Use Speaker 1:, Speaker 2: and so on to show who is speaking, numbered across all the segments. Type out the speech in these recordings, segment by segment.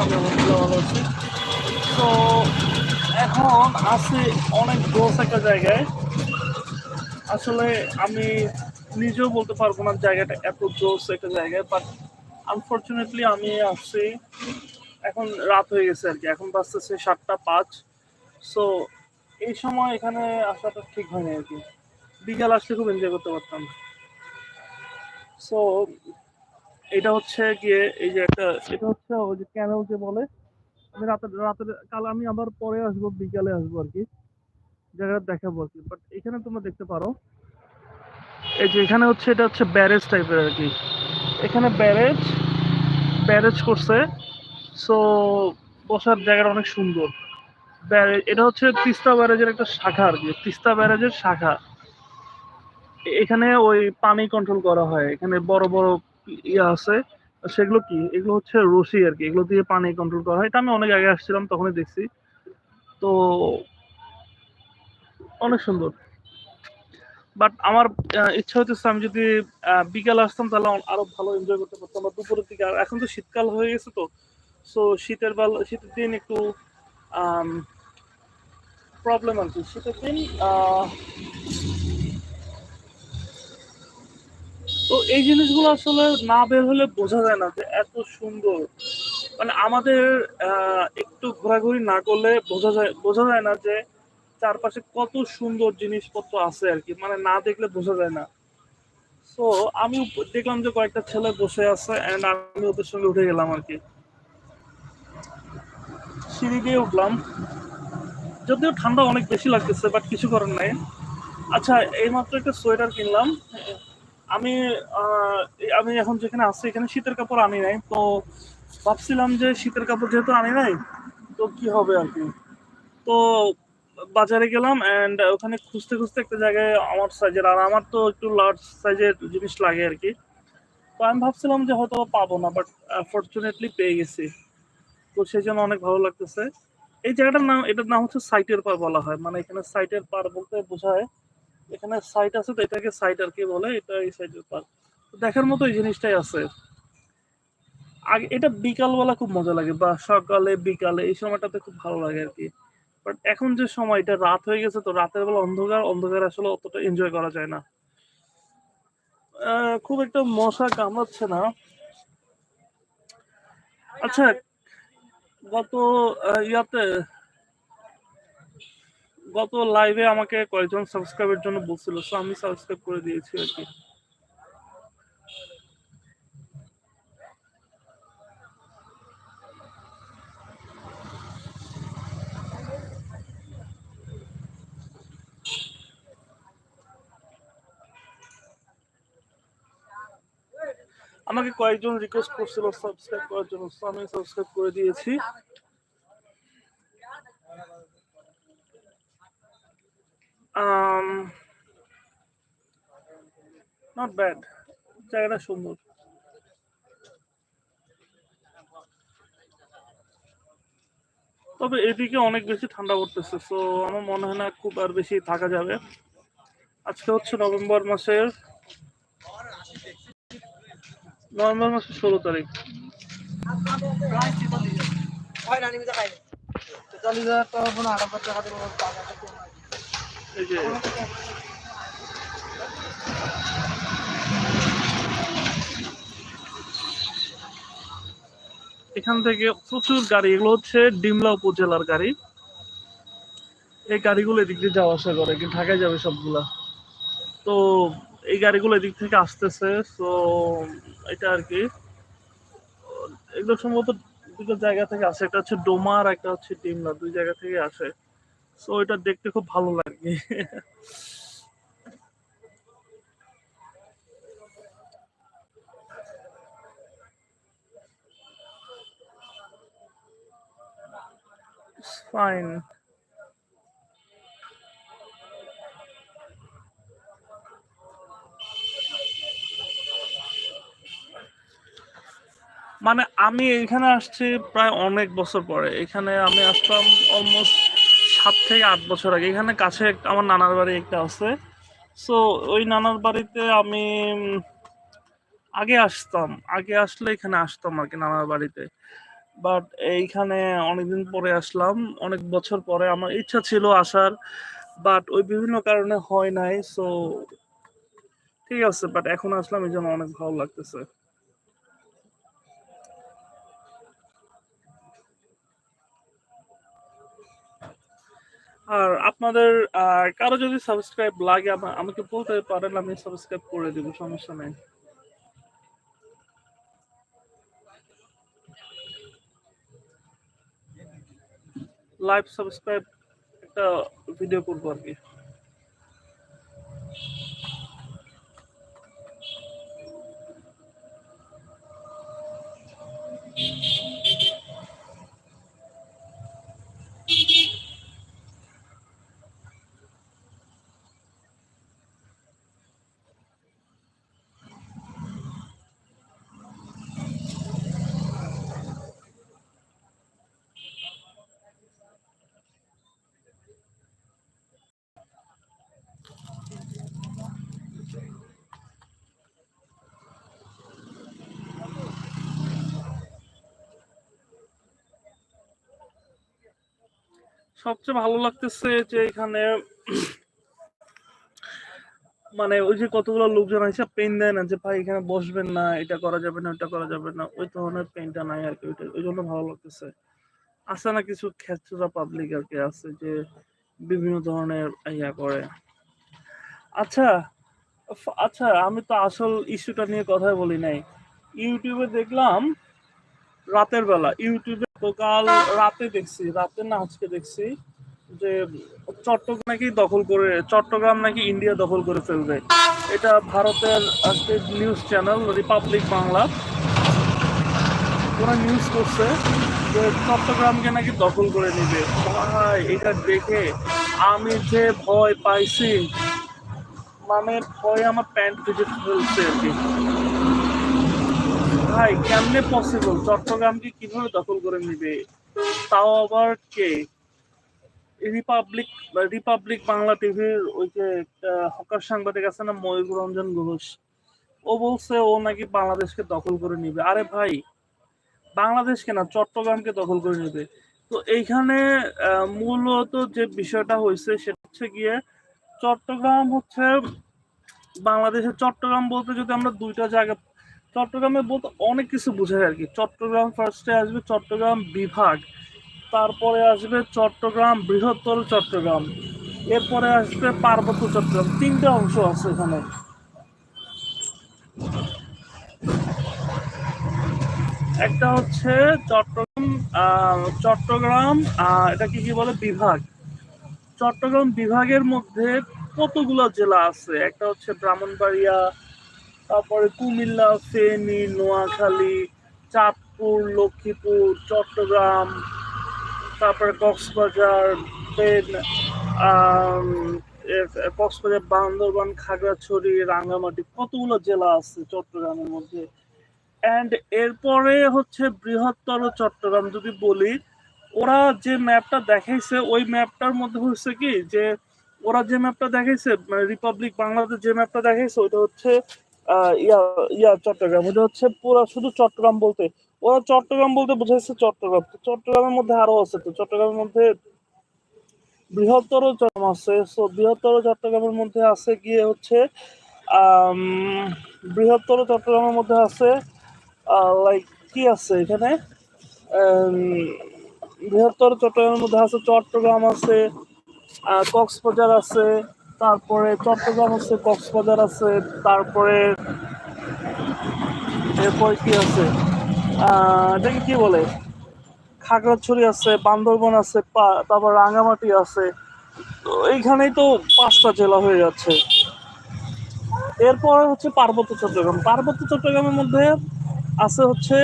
Speaker 1: আলহামদুলিল্লাহ ভালো আছি তো এখন আছি অনেক জোস একটা জায়গায়। আসলে আমি নিজেও বলতে পারব না জায়গাটা এত জোস একটা জায়গায় বাট আনফর্চুনেটলি আমি আসছি। এখন রাত হয়ে গেছে আর কি, এখন বাজতেছে সাতটা পাঁচ। সো এই সময় এখানে আসাটা ঠিক হয়নি আর কি। বিকাল আসলে খুব এনজয় করতে পারতাম। সো এটা হচ্ছে গিয়ে এই যে একটা এটা হচ্ছে ওই যে ক্যানেল যে বলে, আমি রাতের রাতের, কাল আমি আবার পরে আসব, বিকালে আসব আর কি। জায়গাটা দেখাবো আর কি। বাট এখানে তোমরা দেখতে পারো, এই যে এখানে হচ্ছে, এটা হচ্ছে ব্যারেজ টাইপের আর কি। এখানে ব্যারেজ ব্যারেজ করছে। সো বসার জায়গাটা অনেক সুন্দর। ব্যারেজ এটা হচ্ছে তিস্তা ব্যারেজের একটা শাখা আর কি, তিস্তা ব্যারেজের শাখা। এখানে ওই পানি কন্ট্রোল করা হয়, এখানে বড় বড় ইয়ে আছে, সেগুলো কি? এগুলো হচ্ছে রশি আর কি, এগুলো দিয়ে পানি কন্ট্রোল করা হয়। এটা আমি অনেক আগে আসছিলাম, তখনই দেখছি। তো অনেক সুন্দর। বাট আমার ইচ্ছা হইতেছে আমি যদি বিকালে আসতাম তাহলে আরও ভালো এনজয় করতে পারতাম। বা দুপুরের দিকে, আর এখন তো শীতকাল হয়ে গেছে তো। সো শীতের বেলা, শীতের দিন একটু প্রবলেম আর কি। শীতের দিন তো এই জিনিসগুলো আসলে না বের হলে বোঝা যায় না যে এত সুন্দর। মানে আমাদের একটু ঘোরাঘুরি না করলে বোঝা যায় বোঝা যায় না যে চারপাশে কত সুন্দর জিনিসপত্র আছে আর কি। মানে না দেখলে বোঝা যায় না। তো আমি দেখলাম যে কয়েকটা ছেলে বসে আছে অ্যান্ড আমি ওদের সঙ্গে উঠে গেলাম আর কি। সিঁড়ি দিয়ে উঠলাম। যদিও ঠান্ডা অনেক বেশি লাগতেছে বাট কিছু করার নাই। আচ্ছা এইমাত্র একটা সোয়েটার কিনলাম। আমি আমি এখন যেখানে আছি, এখানে শীতের কাপড় আনি নাই। তো ভাবছিলাম যে শীতের কাপড় যেহেতু আনি নাই, তো কি হবে আর কি? তো বাজারে গেলাম অ্যান্ড ওখানে খুঁজতে খুঁজতে একটা জায়গায় আমার সাইজের আর আমার তো একটু লার্জ সাইজের জিনিস লাগে আর কি। তো আমি ভাবছিলাম যে হয়তো পাবো না বাট ফর্চুনেটলি পেয়ে গেছি। তো সেই জন্য অনেক ভালো লাগতেছে। এই জায়গাটার নাম, এটার নাম হচ্ছে সাইটের পার বলা হয়। মানে এখানে সাইটের পার বলতে বোঝায় এখানে সাইট আছে তো, এটাকে সাইট আর কি বলে, এটা এই সাইটের পার তো দেখার মতো এই জিনিসটাই আছে। আগে, এটা বিকালবেলা খুব মজা লাগে, বা সকালে, বিকালে, এই সময়টাতে খুব ভালো লাগে আর কি। বাট এখন যে সময়, এটা রাত হয়ে গেছে তো, রাতের বেলা অন্ধকার অন্ধকার আসলে অতটা এনজয় করা যায় না। খুব একটা মশা কামড়াচ্ছে না। আচ্ছা গত ইয়াতে গত লাইভে আমাকে কয়েকজন সাবস্ক্রাইবের জন্য বলছিল সো আমি সাবস্ক্রাইব করে দিয়েছি আর কি। আমাকে কয়েকজন রিকোয়েস্ট করছিল সাবস্ক্রাইব করার জন্য আমি সাবস্ক্রাইব করে দিয়েছি। নট ব্যাড জায়গাটা সুন্দর। তবে এদিকে অনেক বেশি ঠান্ডা পড়তেছে তো আমার মনে হয় না খুব আর বেশি থাকা যাবে। আজকে হচ্ছে নভেম্বর মাসের নভেম্বর মাসের ষোলো তারিখ। এই যে এখান থেকে প্রচুর গাড়ি, এগুলো হচ্ছে ডিমলা উপজেলার গাড়ি। এই গাড়িগুলো এদিক দিয়ে যাওয়া আসা করে, কিন্তু ঢাকায় যাবে সবগুলা। তো এই গাড়িগুলো এদিক থেকে আসতেছে, তো এটা আর কি। এগুলো সম্ভবত দুটো জায়গা থেকে আসে, একটা হচ্ছে ডোমার, একটা হচ্ছে ডিমলা, দুই জায়গা থেকে আসে। তো এটা দেখতে খুব ভালো লাগে। মানে আমি এখানে আসছি প্রায় অনেক বছর পরে। এখানে আমি আসতাম অলমোস্ট সাত থেকে আট বছর আগে। এখানে কাছে আমার নানার বাড়ি একটা আছে। সো ওই নানার বাড়িতে আমি আগে আসতাম। আগে আসলে এখানে আসতাম আর কি নানার বাড়িতে। বাট এইখানে অনেকদিন পরে আসলাম। অনেক বছর পরে আমার ইচ্ছা ছিল আসার। বাট ওই বিভিন্ন কারণে হয় নাই। সো ঠিক আছে বাট এখন আসলাম এই জন্য অনেক ভালো লাগতেছে। আর আপনাদের কারও যদি সাবস্ক্রাইব লাগে, আমা- আমাকে বলতে পারেন, আমি সাবস্ক্রাইব করে দেবো, সমস্যা নেই। লাইভ সাবস্ক্রাইব একটা ভিডিও করব আর কি। সবচেয়ে ভালো লাগতেছে যে এখানে মানে ওই যে কতগুলো লোকজন এসে পেন দেয় না যে, ভাই, এখানে বসবেন না, এটা করা যাবে না ওটা করা যাবে না। ওই ধরনের পেনটা নাই আর কি ওইটা, ওই জন্য ভালো লাগতেছে। আছে না কিছু খেচুরা পাবলিক আর কি আছে যে বিভিন্ন ধরনের ইয়া করে। আচ্ছা আচ্ছা আমি তো আসল ইস্যুটা নিয়ে কথা বলি নাই। ইউটিউবে দেখলাম রাতের বেলা, ইউটিউবে তো কাল রাতে দেখছি, রাতে না আজকে দেখছি যে চট্টগ্রাম নাকি দখল করে, চট্টগ্রাম নাকি ইন্ডিয়া দখল করে ফেলবে। এটা ভারতের একটা নিউজ চ্যানেল রিপাবলিক বাংলা ওরা নিউজ করছে যে চট্টগ্রামকে নাকি দখল করে নিবে। ভাই, এটা দেখে আমি যে ভয় পাইছি মানে ভয় আমার প্যান্ট ভিজে ফেলছে আর কি। ভাই, কেমনে পসিবল চট্টগ্রামকে কীভাবে দখল করে নিবে? তাও আবার কে? রিপাবলিক রিপাবলিক বাংলা টিভির ওই যে হকার সাংবাদিক আছে না, ময়ূর রঞ্জন ঘোষ। ও বলছে ও নাকি বাংলাদেশকে দখল করে নিবে। আরে ভাই বাংলাদেশকে না চট্টগ্রামকে দখল করে নেবে। তো এইখানে মূলত যে বিষয়টা হয়েছে সেটা হচ্ছে গিয়ে, চট্টগ্রাম হচ্ছে বাংলাদেশের, চট্টগ্রাম বলতে যদি আমরা দুইটা জায়গা চট্টগ্রামে বলতে অনেক কিছু বোঝায় আর কি। চট্টগ্রাম ফার্স্টে আসবে চট্টগ্রাম বিভাগ তারপরে আসবে চট্টগ্রাম বৃহত্তর চট্টগ্রাম এরপরে আসবে পার্বত্য চট্টগ্রাম তিনটা অংশ আছে এখানে। একটা হচ্ছে চট্টগ্রাম চট্টগ্রাম আহ, এটাকে কি বলে? বিভাগ। চট্টগ্রাম বিভাগের মধ্যে কতগুলো জেলা আছে? একটা হচ্ছে ব্রাহ্মণবাড়িয়া তারপরে কুমিল্লা, ফেনী, নোয়াখালী, চাঁদপুর, লক্ষ্মীপুর, চট্টগ্রাম, তারপরে কক্সবাজার কক্সবাজার, বান্দরবান, খাগড়াছড়ি, রাঙ্গামাটি, কতগুলো জেলা আছে চট্টগ্রামের মধ্যে? অ্যান্ড এরপরে হচ্ছে বৃহত্তর চট্টগ্রাম, যদি বলি, ওরা যে ম্যাপটা দেখাইছে, ওই ম্যাপটার মধ্যে হচ্ছে কি, যে ওরা যে ম্যাপটা দেখাইছে মানে রিপাবলিক বাংলাদেশ যে ম্যাপটা দেখাইছে, ওইটা হচ্ছে ইয়া ইয়া চট্টগ্রাম। ওটা হচ্ছে পুরো শুধু চট্টগ্রাম বলতে, ওরা চট্টগ্রাম বলতে বোঝাইছে চট্টগ্রাম। তো চট্টগ্রামের মধ্যে আরও আছে, তো চট্টগ্রামের মধ্যে বৃহত্তর চট্টগ্রাম আছে। সো বৃহত্তর চট্টগ্রামের মধ্যে আছে গিয়ে হচ্ছে বৃহত্তর চট্টগ্রামের মধ্যে আছে লাইক কি আছে এখানে? বৃহত্তর চট্টগ্রামের মধ্যে আছে চট্টগ্রাম আছে কক্সবাজার আছে তারপরে চট্টগ্রাম আছে, কক্সবাজার আছে, তারপরে এরপরে কি আছে? এটাকে কি বলে? খাগড়াছড়ি আছে, বান্দরবন আছে তারপর রাঙামাটি আছে। তো এইখানেই তো পাঁচটা জেলা হয়ে যাচ্ছে। এরপরে হচ্ছে পার্বত্য চট্টগ্রাম। পার্বত্য চট্টগ্রামের মধ্যে আছে হচ্ছে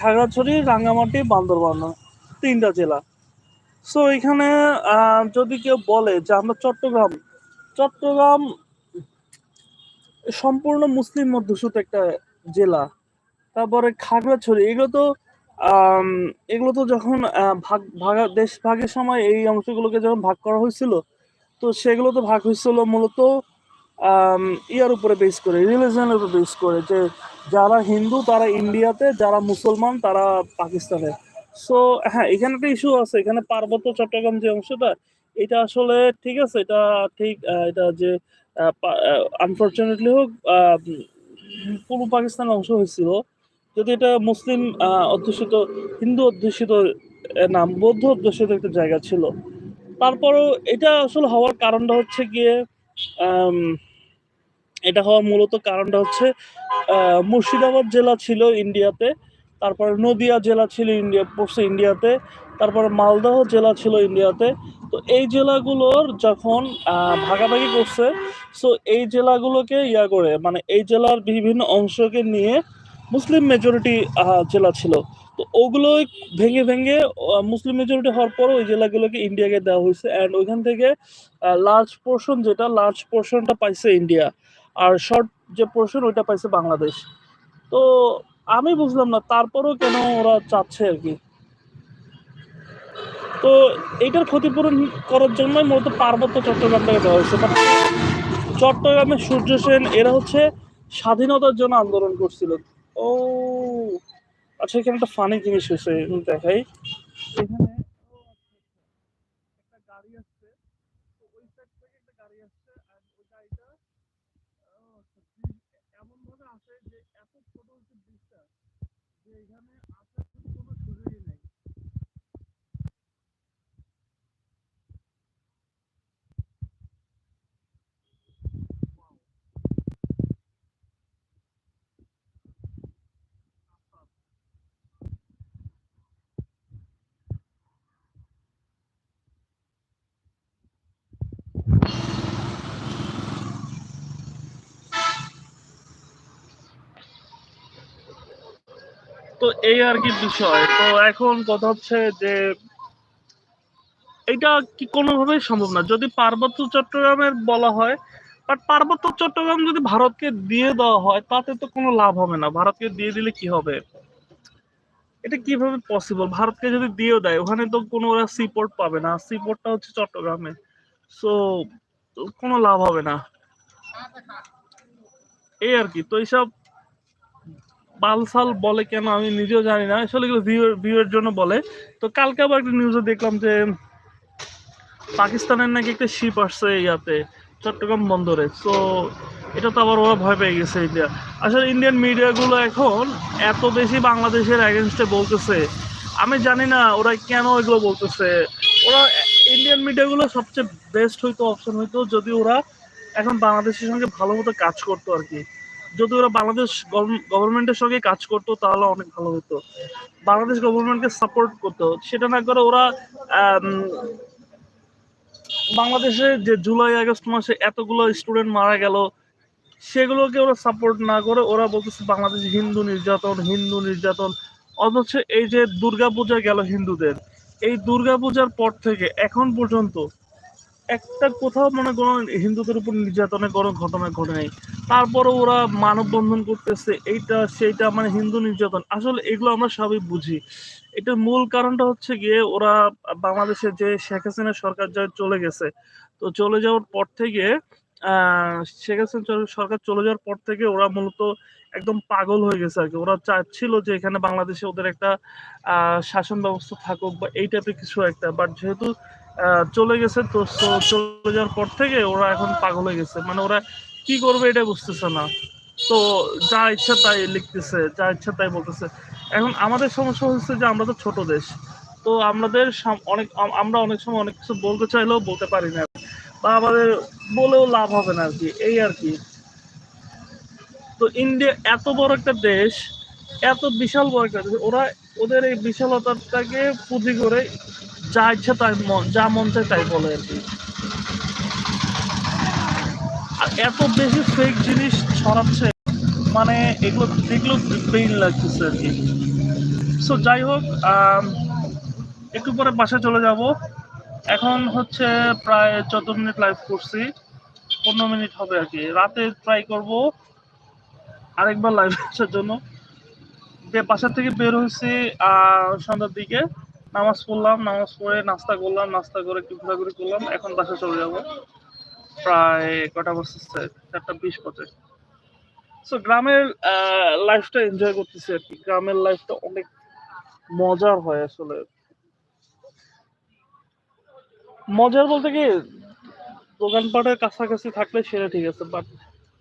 Speaker 1: খাগড়াছড়ি, রাঙ্গামাটি, বান্দরবান তিনটা জেলা। সো এখানে যদি কেউ বলে যে আমরা চট্টগ্রাম চট্টগ্রাম সম্পূর্ণ মুসলিম মধ্যসূত একটা জেলা। তারপরে খাগড়াছড়ি, এগুলো তো এগুলো তো যখন ভাগ, ভাগা, দেশ ভাগের সময় এই অংশগুলোকে যখন ভাগ করা হয়েছিল, তো সেগুলো তো ভাগ হয়েছিল মূলত ইয়ার উপরে বেস করে রিলিজনের উপর বেস করে, যে যারা হিন্দু, তারা ইন্ডিয়াতে, যারা মুসলমান, তারা পাকিস্তানে। সো হ্যাঁ এখানে একটা ইস্যু আছে, এখানে পার্বত্য চট্টগ্রাম যে অংশটা এটা আসলে ঠিক আছে, এটা ঠিক এটা যে আনফরচুনেটলি হোক পূর্ব পাকিস্তানের অংশ হয়েছিল। যদি এটা মুসলিম অধ্যুষিত, হিন্দু অধ্যুষিত নাম, বৌদ্ধ অধ্যুষিত একটা জায়গা ছিল। তারপরও এটা আসলে হওয়ার কারণটা হচ্ছে গিয়ে এটা হওয়ার মূলত কারণটা হচ্ছে মুর্শিদাবাদ জেলা ছিল ইন্ডিয়াতে, তারপরে নদিয়া জেলা ছিল ইন্ডিয়া, পড়ছে ইন্ডিয়াতে, তারপরে মালদহ জেলা ছিল ইন্ডিয়াতে তো এই জেলাগুলোর যখন ভাগাভাগি করছে সো এই জেলাগুলোকে ইয়া করে মানে এই জেলার বিভিন্ন অংশকে নিয়ে মুসলিম মেজরিটি জেলা ছিল। তো ওগুলো ভেঙে ভেঙে মুসলিম মেজরিটি হওয়ার পর ওই জেলাগুলোকে ইন্ডিয়াকে দেওয়া হয়েছে। অ্যান্ড ওইখান থেকে লার্জ পোর্শন যেটা লার্জ পোর্শনটা পাইছে ইন্ডিয়া আর শর্ট যে পোর্শন ওইটা পাইছে বাংলাদেশ। তো আমি বুঝলাম না, তারপরও কেন ওরা চাচ্ছে আর কি? তো এইটার ক্ষতিপূরণ করার জন্যই মূলত পার্বত্য চট্টগ্রামটাকে দেওয়া হয়েছে। মানে চট্টগ্রামের সূর্য সেন, এরা হচ্ছে স্বাধীনতার জন্য আন্দোলন করছিল। ও আচ্ছা এখানে একটা ফানি জিনিস হয়েছে দেখাই। এখানে ও, আচ্ছা, আচ্ছা। একটা গাড়ি আসছে তো ওই সাইড থেকে একটা গাড়ি আসছে আর ওই গাড়িটা ও, আচ্ছা, ব্রিজ এমন ভাবে আছে যে এত ছোট হচ্ছে ব্রিজটা যে এখানে আসার কোনো সুযোগই নেই তো এই আর কি বিষয়। তো এখন কথা হচ্ছে যে, এটা কি কোনোভাবেই সম্ভব না। যদি পার্বত্য চট্টগ্রামের বলা হয় বাট পার্বত্য চট্টগ্রাম যদি ভারতকে দিয়ে দেওয়া হয়, তাতে তো কোনো লাভ হবে না। ভারতকে দিয়ে দিলে কি হবে? এটা কীভাবে পসিবল ভারতকে যদি দিয়েও দেয়, ওখানে তো কোনো ওরা সিপোর্ট পাবে না। সিপোর্টটা হচ্ছে চট্টগ্রামে। সো কোনো লাভ হবে না। এই আর কি। তো এইসব বালসাল বলে কেন আমি নিজেও জানি না। আসলে ভিউ ভিউয়ের জন্য বলে। তো কালকে আবার একটা নিউজে দেখলাম যে পাকিস্তানের নাকি একটা শিপ আসছে ইয়াতে চট্টগ্রাম বন্দরে। তো এটা তো আবার ওরা ভয় পেয়ে গেছে ইন্ডিয়া আসলে ইন্ডিয়ান মিডিয়াগুলো এখন এত বেশি বাংলাদেশের অ্যাগেনস্টে বলতেছে। আমি জানি না ওরা কেন এগুলো বলতেছে। ওরা ইন্ডিয়ান মিডিয়াগুলো সবচেয়ে বেস্ট হইতো অপশন হইতো যদি ওরা এখন বাংলাদেশের সঙ্গে ভালো মতো কাজ করতো আর কি। যদি ওরা বাংলাদেশ গভর্নমেন্টের সঙ্গে কাজ করতো, তাহলে অনেক ভালো হতো। বাংলাদেশ গভর্নমেন্টকে সাপোর্ট করতো। সেটা না করে ওরা বাংলাদেশে যে জুলাই আগস্ট মাসে এতগুলো স্টুডেন্ট মারা গেল, সেগুলোকে ওরা সাপোর্ট না করে ওরা বলতেছে বাংলাদেশে হিন্দু নির্যাতন হিন্দু নির্যাতন। অথচ এই যে দুর্গাপূজা গেল হিন্দুদের। এই দুর্গাপূজার পর থেকে, এখন পর্যন্ত একটা কোথাও মনে করো হিন্দুদের উপর নির্যাতনের কোনো ঘটনা ঘটে নাই। তারপরে ওরা মানববন্ধন করতেছে, এইটা, সেইটা মানে হিন্দু নির্যাতন। আসলে এগুলো আমরা সবই বুঝি। এটার মূল কারণটা হচ্ছে গিয়ে ওরা বাংলাদেশে যে শেখ হাসিনা সরকার যা চলে গেছে, তো চলে যাওয়ার পর থেকে শেখ হাসিনা সরকার চলে যাওয়ার পর থেকে ওরা মূলত একদম পাগল হয়ে গেছে আর কি। ওরা চাচ্ছিল যে এখানে বাংলাদেশে ওদের একটা শাসন ব্যবস্থা থাকুক বা এই টাইপের কিছু একটা। বাট যেহেতু চলে গেছে। তো চলে যাওয়ার পর থেকে ওরা এখন পাগল হয়ে গেছে। মানে ওরা কি করবে এটা বুঝতেছে না। তো যা ইচ্ছা তাই লিখতেছে, যা ইচ্ছা তাই বলতেছে। এখন আমাদের সমস্যা হচ্ছে যে আমরা তো ছোট দেশ। তো আমাদের অনেক আমরা অনেক সময় অনেক কিছু বলতে চাইলেও বলতে পারি না। বা আমাদের বলেও লাভ হবে না আর কি এই আর কি। তো ইন্ডিয়া এত বড় একটা দেশ, এত বিশাল বড় একটা দেশ, ওরা ওদের এই বিশালতাটাকে পুঁজি করে যা ইচ্ছা তাই যা মন চায় তাই বলে আর কি। আর এত বেশি ফেক জিনিস ছড়াচ্ছে মানে এগুলো দেখলেও পেইন লাগতেছে আর কি। সো যাই হোক একটু পরে বাসায় চলে যাব। এখন হচ্ছে প্রায় চোদ্দ মিনিট লাইভ করছি, পনেরো মিনিট হবে আর কি। রাতে ট্রাই করব আরেকবার লাইভ আসার জন্য। বাসা থেকে বের হয়েছি সন্ধ্যার দিকে। নামাজ পড়লাম, নামাজ পড়ে নাস্তা করলাম, নাস্তা করে একটু ঘোরাঘুরি করলাম, এখন বাসা চলে যাব। প্রায় কটা বছর চারটা বিশ পঁচিশ সো গ্রামের লাইফটা এনজয় করতেছি আর কি। গ্রামের লাইফটা অনেক মজার হয় আসলে। মজার বলতে কি, দোকানপাটের কাছাকাছি থাকলে সেটা ঠিক আছে বাট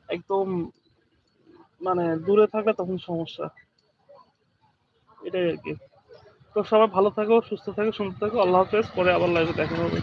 Speaker 1: একদম মানে দূরে থাকলে তখন সমস্যা। এটাই আর কি। তো সবাই ভালো থাকো, সুস্থ থাকো, সুন্দর থাকো। আল্লাহ হাফেজ, পরে আবার লাইভে দেখা হবে।